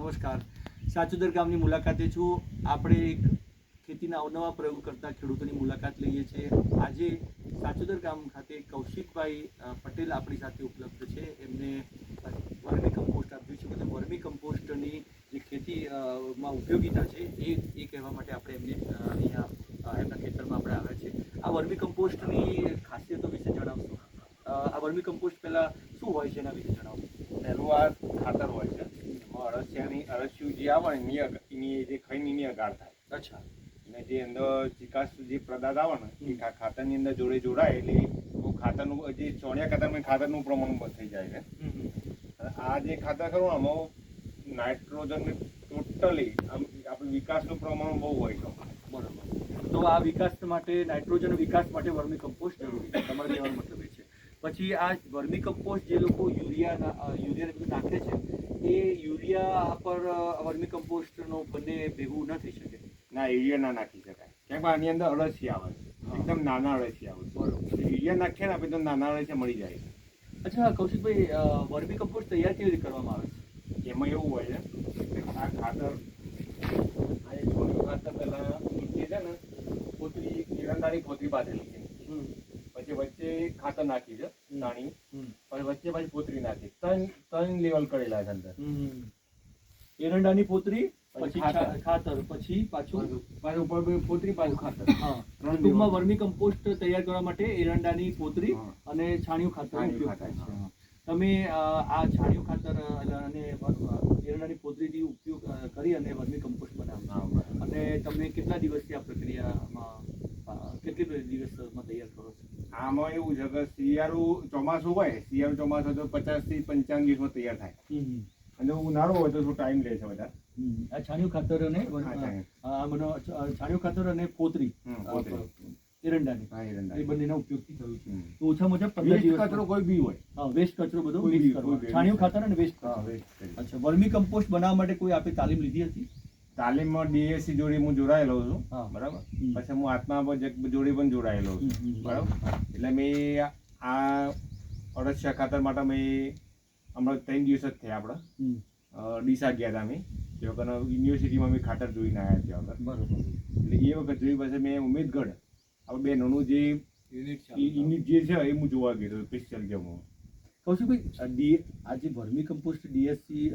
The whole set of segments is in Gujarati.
નમસ્કાર. સાચોદર ગામની મુલાકાતે છું. આપણે એક ખેતીના અવનવા પ્રયોગ કરતા ખેડૂતોની મુલાકાત લઈએ છીએ. આજે સાચોદર ગામ ખાતે કૌશિકભાઈ પટેલ આપણી સાથે ઉપલબ્ધ છે. એમને વર્મી કમ્પોસ્ટ આપ્યું છે. બધા વર્મી કમ્પોસ્ટની જે ખેતી ઉપયોગીતા છે એ એ કહેવા માટે આપણે એમને અહીંયા એમના ખેતરમાં આપણે આવ્યા છે આ વર્મી કમ્પોસ્ટની ખાસિયતો વિશે જણાવશો? આ વર્મી કમ્પોસ્ટ પહેલાં શું હોય છે એના વિશે જણાવો? પહેલું આ ખાતર હોય છે. અળસિયાની અળસિયું જે આવે ને એની એની જે ખાઈને એની અગાડ થાય. અચ્છા. અને જે અંદર ચિકાસ જે પદાર્થ આવે ને એ ખાતરની અંદર જોડે જોડાય એટલે ખાતરનું જે ચોણિયા ખાતરમાં ખાતરનું પ્રમાણ થઈ જાય છે. આ જે ખાતર ખરું આમાં નાઇટ્રોજન ટોટલી આપણે વિકાસનું પ્રમાણ બહુ હોય બરાબર બરોબર. તો આ વિકાસ માટે નાઇટ્રોજન વિકાસ માટે વર્મી કમ્પોસ્ટ જરૂરી છે. તમારો કહેવાનો મતલબ પછી આ વર્મી કમ્પોસ્ટ જે લોકો યુરિયા યુરિયા નાખે છે એ યુરિયા પર વર્મી કમ્પોસ્ટનો બંને ભેગું ન થઈ શકે. ના યુરિયા ના નાખી શકાય. કેમ કે આની અંદર અળસી આવે છે. એકદમ નાના અળસી આવે બરોબર. છે યુરિયા નાખીએ ને આપણે તો નાના અળસિયા મળી જાય છે. અચ્છા કૌશિકભાઈ વર્મી કમ્પોસ્ટ તૈયાર કેવી રીતે કરવામાં આવે છે? એમાં એવું હોય છે કે આ ખાતર આ એક ખાતર પહેલાં નીચે છે ને પોતરી કિરણદારી પોતરી બાંધેલી છે. ખાતર નાખી છે. પાણી હમ. વચ્ચે પાછી પોતરી નાખી ત્રણ ત્રણ લેવલ કરેલા છે અંદર. એરંડાની પોતરી પછી ખાતર. પછી પાછું પાછું ઉપર પોતરી પાછું ખાતર હા ટૂંકમાં વર્મી કમ્પોસ્ટ તૈયાર કરવા માટે એરંડાની પોતરી અને છાણિયું ઉપયોગ ખાતર, થાય છે તમે આ છાણિયું ખાતર અને એરંડાની પોતરીથી ઉપયોગ કરી અને વર્મી કમ્પોસ્ટ બનાવો. અને તમે કેટલા દિવસથી આ પ્રક્રિયામાં અ, બધી દિવસમાં તૈયાર કરો છો? આમાં એવું છે કે શિયાળું ચોમાસું હોય શિયાળું ચોમાસું તો પચાસથી પંચાવન દિવસમાં તૈયાર થાય. અને ઉનાળો હોય તો શું ટાઈમ લે છે વધારે આ છાણિયું ખાતર અને છાણિયું. ખાતર અને પોતરી. એરંડાની. એ બંનેના ઉપયોગથી થયું છે. તો ઓછામાં ઓછા પંદર વેસ્ટ દિવસ કચરો કોઈ બી હોય. હા વેસ્ટ કચરો બધો મિક્સ કરવાનો છાણિયું ખાતર અને વેસ્ટ. અચ્છા વર્મી કમ્પોસ્ટ બનાવવા માટે કોઈ આપે તાલીમ લીધી હતી? તાલીમમાં ડીએસસી જોડે હું જોડાયેલો છું બરાબર? પછી હું આત્મા જોડે પણ જોડાયેલો છું બરાબર? એટલે મેં આ અળસિયા ખાતર માટે મેં હમણાં ત્રણ દિવસ જ થયા આપણે. ડીસા ગયા હતા અમે તે વખત યુનિવર્સિટીમાં મેં ખાતર જોઈને આવ્યા ત્યાં વખત. બરોબર. એટલે એ વખત જોઈ પછી મેં ઉમેદગઢ આપણે બેનોનું જે યુનિટ યુનિટ જે છે એ હું જોવા ગયો હતો સ્પેશિયલ જે હું. કૌશિકભાઈ ડી આ જે વર્મી કમ્પોસ્ટ ડીએસસી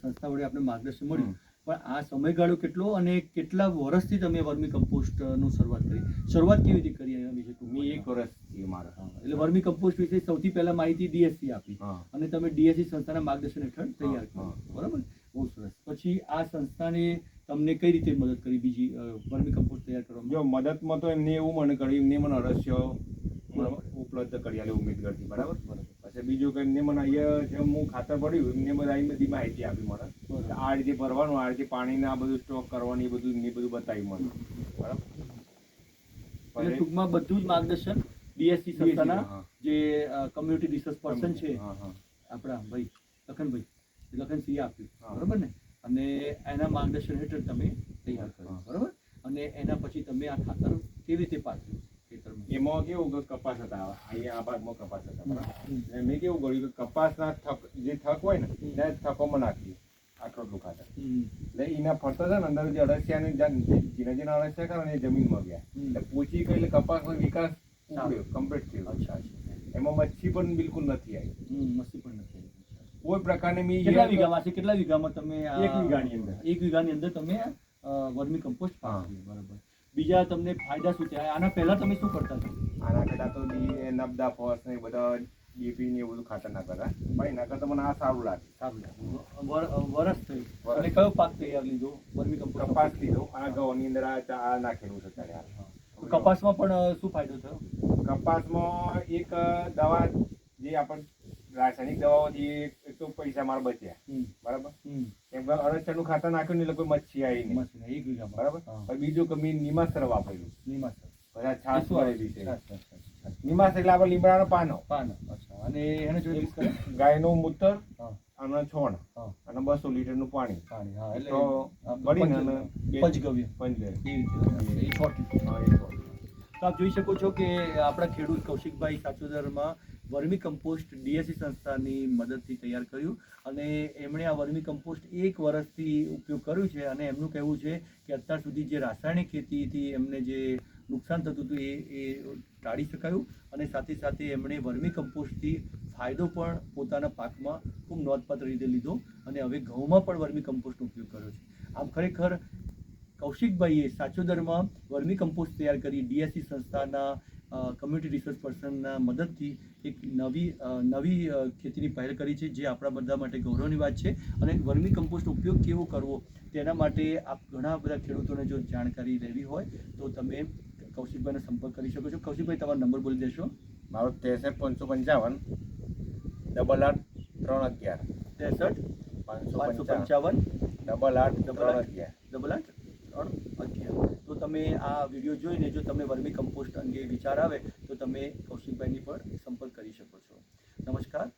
સંસ્થા વડે આપણે માર્ગદર્શન મળ્યું. પણ આ સમયગાળો કેટલો અને કેટલા વર્ષથી તમે વર્મી કમ્પોસ્ટનું શરૂઆત કરી? શરૂઆત કેવી રીતે કરી એના વિશે મેં એક વર્ષ મારા એટલે વર્મી કમ્પોસ્ટ વિશે સૌથી પહેલા માહિતી ડીએસસી આપી. અને તમે ડીએસસી સંસ્થાના માર્ગદર્શન હેઠળ તૈયાર હા, બરાબર? બહુ સરસ. પછી આ સંસ્થાને તમને કઈ રીતે મદદ કરી બીજી વર્મી કમ્પોસ્ટ તૈયાર કરવામાં? જો મદદમાં તો એમને એવું મને કર્યું એમને મને અરસ્ય ઉપલબ્ધ કરી આલે ઉમેદગઢથી બરાબર. પછી બીજું કે એમને મને અહીંયા જે હું ખાતર પડ્યું એમને બધા અહીં બધી માહિતી આપી મને. આ રીતે ભરવાનું આ રીતે પાણીને આ બધું સ્ટોક કરવાનું એ બધું એમને બધું બતાવ્યું મને. બરાબર? ટૂંકમાં બધું જ માર્ગદર્શન બીએસસી સંસ્થાના જે કમ્યુનિટી રિસર્ચ પર્સન છે. આપણા ભાઈ લખનભાઈ એ આપ્યું. બરાબર ને? અને એના માર્ગદર્શન હેઠળ તમે તૈયાર કર્યું. બરાબર? અને એના પછી તમે આ ખાતર કેવી રીતે ખેતરમાં એમાં કેવું કે કપાસ હતા અહીંયા આ ભાગમાં કપાસ હતા બરાબર? મેં કેવું કર્યું કે કપાસના થક જે થક હોય ને. એને થકોમાં નાખીએ આટલું ખાતર એટલે એના ફરતા છે ને અંદર જે અળસિયાની જે ઝીણા ઝીણા અળસિયા કરે ને એ જમીનમાં ગયા. એટલે પૂછી ગઈ એટલે કપાસનો વિકાસ ઉપડ્યો કમ્પ્લીટ થયો. અચ્છા એમાં મચ્છી પણ બિલકુલ નથી આવી. મચ્છી પણ નથી આવી. કોઈ પ્રકારની મી કેટલા વીઘામાં છે? કેટલા વીઘામાં તમે એક વીઘાની અંદર. એક વીઘાની અંદર તમે વર્મી કમ્પોસ્ટ. પાથર્યું બરાબર. બીજા તમને ફાયદા શું થયા? આના પહેલા તમે શું કરતા હતા? આના કરતા તો ડી નબદા ફોર્સ ને એ બધા ડીપી ને એવું બધું ખાતર ના કરતા પણ એના કરતા મને આ સારું લાગે. સારું લાગે. વરસ થયું. અને કયો પાક તૈયાર લીધો? વર્મી કમ્પોસ્ટ કપાસ લીધો. આ ઘઉંની અંદર આ નાખેલું છે ત્યારે કપાસમાં પણ શું ફાયદો થયો? કપાસમાં એક દવા જે આપણે રાસાયણિક દવાઓ જે તો પૈસા મારા બચ્યા. બરાબર? એમ કેમ નું ખાતર નાખ્યું ને કોઈ મચ્છી આવી નહીં. એક વીઘા બરાબર? બીજું કે મેં નિમાસર વાપર્યું. નિમાસર. એ છાસ શું છે? નિમાસ એટલે આપણે લીમડાનો પાનો. પાન. અને એને કરે? ગાયનું મૂત્ર અને છોણ. અને બસો લીટરનું પાણી. પાણી હા. એટલે તો આ બળીને પંચ- અને બે- પંચગવ્ય. પંચગવ્ય. તો આપ જોઈ શકો છો કે આપણા ખેડૂત કૌશિકભાઈ સાચોદરમાં વર્મી કમ્પોસ્ટ ડીએસસી સંસ્થાની મદદથી તૈયાર કર્યું અને એમણે આ વર્મી કમ્પોસ્ટ એક વર્ષથી ઉપયોગ કર્યું છે અને એમનું કહેવું છે કે અત્યાર સુધી જે રાસાયણિક ખેતીથી એમને જે નુકસાન થતું હતું એ એ ટાળી શકાયું અને સાથે સાથે એમણે વર્મી કમ્પોસ્ટથી ફાયદો પણ પોતાના પાકમાં ખૂબ નોંધપાત્ર રીતે લીધો અને હવે ઘઉંમાં પણ વર્મી કમ્પોસ્ટનો ઉપયોગ કર્યો છે. આમ ખરેખર કૌશિકભાઈએ સાચોદરમાં વર્મી કમ્પોસ્ટ તૈયાર કરી ડીએસસી સંસ્થાના કમ્યુનિટી રિસર્ચ પર્સનના મદદથી એક નવી નવી ખેતીની પહેલ કરી છે જે આપણા બધા માટે ગૌરવની વાત છે અને વર્મી કમ્પોસ્ટ ઉપયોગ કેવો કરવો તેના માટે આપ ઘણા બધા ખેડૂતોને જો જાણકારી લેવી હોય તો તમે કૌશિકભાઈનો સંપર્ક કરી શકો છો. કૌશિકભાઈ તમારો નંબર બોલી દેશો. મારો ત્રેસઠ પાંચસો પંચાવન ડબલ આઠ ત્રણ અગિયાર. ત્રેસઠ પાંચસો પાંચસો પંચાવન ડબલ આઠ ડબલ અગિયાર. ડબલ આઠ આ વીડિયો જોઈને જો તમને વર્મી કમ્પોસ્ટ અંગે વિચાર આવે તો તમે કૌશિકભાઈની પણ સંપર્ક કરી શકો છો. નમસ્કાર.